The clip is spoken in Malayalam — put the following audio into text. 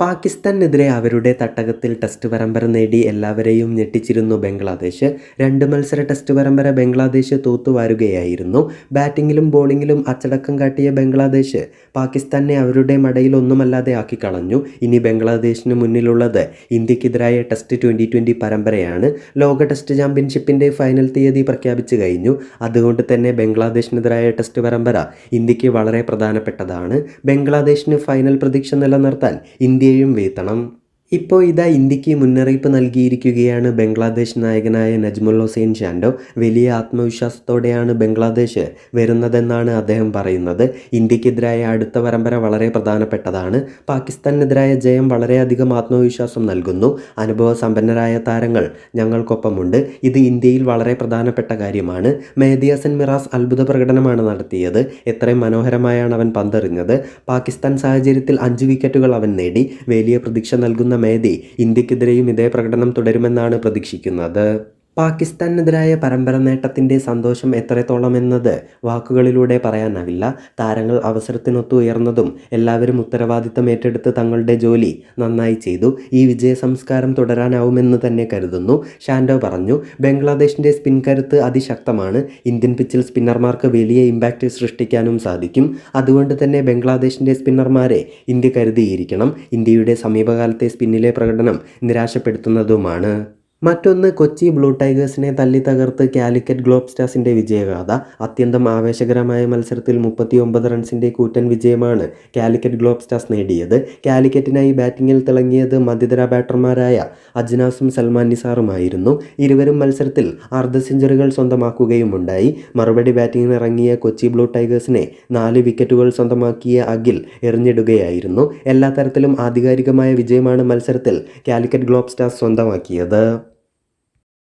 പാകിസ്ഥാനെതിരെ അവരുടെ തട്ടകത്തിൽ ടെസ്റ്റ് പരമ്പര നേടി എല്ലാവരെയും ഞെട്ടിച്ചിരുന്നു ബംഗ്ലാദേശ്. രണ്ട് മത്സര ടെസ്റ്റ് പരമ്പര ബംഗ്ലാദേശ് തൂത്തുവാരുകയായിരുന്നു ബാറ്റിങ്ങിലും ബോളിങ്ങിലും അച്ചടക്കം കാട്ടിയ ബംഗ്ലാദേശ് പാകിസ്ഥാനെ അവരുടെ മടയിൽ ഒന്നുമല്ലാതെ ആക്കി കളഞ്ഞു ഇനി ബംഗ്ലാദേശിന് മുന്നിലുള്ളത് ഇന്ത്യക്കെതിരായ ടെസ്റ്റ് ട്വന്റി ട്വന്റി പരമ്പരയാണ്. ലോക ടെസ്റ്റ് ചാമ്പ്യൻഷിപ്പിന്റെ ഫൈനൽ തീയതി പ്രഖ്യാപിച്ചു കഴിഞ്ഞു. അതുകൊണ്ട് തന്നെ ബംഗ്ലാദേശിനെതിരായ ടെസ്റ്റ് പരമ്പര ഇന്ത്യയ്ക്ക് വളരെ പ്രധാനപ്പെട്ടതാണ്. ബംഗ്ലാദേശിന് ഫൈനൽ പ്രതീക്ഷ നിലനിർത്താൻ ഇന്ത്യയും വീഴ്ത്തണം ഇപ്പോൾ ഇതാ ഇന്ത്യയ്ക്ക് മുന്നറിയിപ്പ് നൽകിയിരിക്കുകയാണ് ബംഗ്ലാദേശ് നായകനായ നജ്മുൽ ഹുസൈൻ ഷാൻഡോ. വലിയ ആത്മവിശ്വാസത്തോടെയാണ് ബംഗ്ലാദേശ് വരുന്നതെന്നാണ് അദ്ദേഹം പറയുന്നത്. ഇന്ത്യക്കെതിരായ അടുത്ത പരമ്പര വളരെ പ്രധാനപ്പെട്ടതാണ്. പാകിസ്ഥാനെതിരായ ജയം വളരെയധികം ആത്മവിശ്വാസം നൽകുന്നു. അനുഭവ സമ്പന്നരായ താരങ്ങൾ ഞങ്ങൾക്കൊപ്പമുണ്ട്. ഇത് ഇന്ത്യയിൽ വളരെ പ്രധാനപ്പെട്ട കാര്യമാണ്. മേദിയാസൻ മിറാസ് അത്ഭുത പ്രകടനമാണ് നടത്തിയത്. എത്രയും മനോഹരമായാണ് അവൻ പന്തെറിഞ്ഞത്. പാകിസ്ഥാൻ സാഹചര്യത്തിൽ അഞ്ച് വിക്കറ്റുകൾ അവൻ നേടി. വലിയ പ്രതീക്ഷ നൽകുന്ന മേദി ഇന്ത്യക്കെതിരെയും ഇതേ പ്രകടനം തുടരുമെന്നാണ് പ്രതീക്ഷിക്കുന്നത്. പാകിസ്ഥാനെതിരായ പരമ്പര നേട്ടത്തിന്റെ സന്തോഷം എത്രത്തോളം എന്നത് വാക്കുകളിലൂടെ പറയാനാവില്ല. താരങ്ങൾ അവസരത്തിനൊത്തു ഉയർന്നതും എല്ലാവരും ഉത്തരവാദിത്തം ഏറ്റെടുത്ത് തങ്ങളുടെ ജോലി നന്നായി ചെയ്തു. ഈ വിജയ സംസ്കാരം തുടരാനാവുമെന്ന് തന്നെ കരുതുന്നു. ഷാൻഡോ പറഞ്ഞു ബംഗ്ലാദേശിന്റെ സ്പിൻ കരുത്ത് അതിശക്തമാണ്. ഇന്ത്യൻ പിച്ചിൽ സ്പിന്നർമാർക്ക് വലിയ ഇമ്പാക്റ്റ് സൃഷ്ടിക്കാനും സാധിക്കും. അതുകൊണ്ട് തന്നെ ബംഗ്ലാദേശിന്റെ സ്പിന്നർമാരെ ഇന്ത്യ കരുതിയിരിക്കണം. ഇന്ത്യയുടെ സമീപകാലത്തെ സ്പിന്നിലെ പ്രകടനം നിരാശപ്പെടുത്തുന്നതുമാണ്. മറ്റൊന്ന് കൊച്ചി ബ്ലൂ ടൈഗേഴ്സിനെ തല്ലി തകർത്ത് കാലിക്കറ്റ് ഗ്ലോബ് സ്റ്റാർസിന്റെ വിജയഗാഥ. അത്യന്തം ആവേശകരമായ മത്സരത്തിൽ മുപ്പത്തി ഒമ്പത് റൺസിന്റെ കൂറ്റൻ വിജയമാണ് കാലിക്കറ്റ് ഗ്ലോബ് സ്റ്റാർസ് നേടിയത്. കാലിക്കറ്റിനായി ബാറ്റിങ്ങിൽ തിളങ്ങിയത് മധ്യതര ബാറ്റർമാരായ അജ്നാസും സൽമാൻ നിസാറുമായിരുന്നു. ഇരുവരും മത്സരത്തിൽ അർദ്ധ സെഞ്ചുറികൾ സ്വന്തമാക്കുകയുമുണ്ടായി. മറുപടി ബാറ്റിങ്ങിന് ഇറങ്ങിയ കൊച്ചി ബ്ലൂ ടൈഗേഴ്സിനെ നാല് വിക്കറ്റുകൾ സ്വന്തമാക്കിയ അഖിൽ എറിഞ്ഞിടുകയായിരുന്നു. എല്ലാ തരത്തിലും ആധികാരികമായ വിജയമാണ് മത്സരത്തിൽ കാലിക്കറ്റ് ഗ്ലോബ് സ്റ്റാർസ് സ്വന്തമാക്കിയത്.